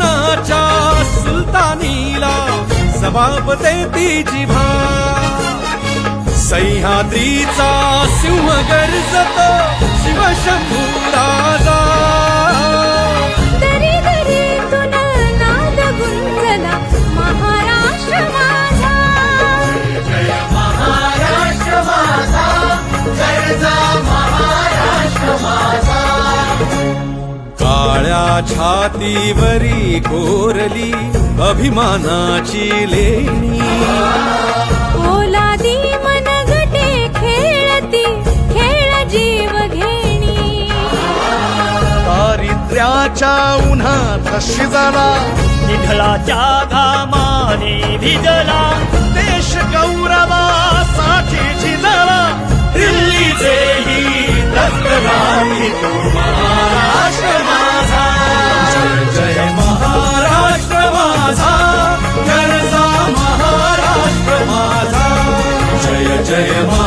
सुलतानाच्या सुलतानीला जबाब देती जिभा सह्याद्रीचा सिंह गर्जत शिवशंभू. छातीवरी कोरली अभिमानाची लेणी. ओलादी मनगटे खेळती खेळ जीव घेणी. दारिद्र्याच्या उन्हात शिजला विठ्ठलाच्या घामाने भिजला देश गौरवासाठी झिजला दिल्लीचेही दत्तराही तू 谁也不。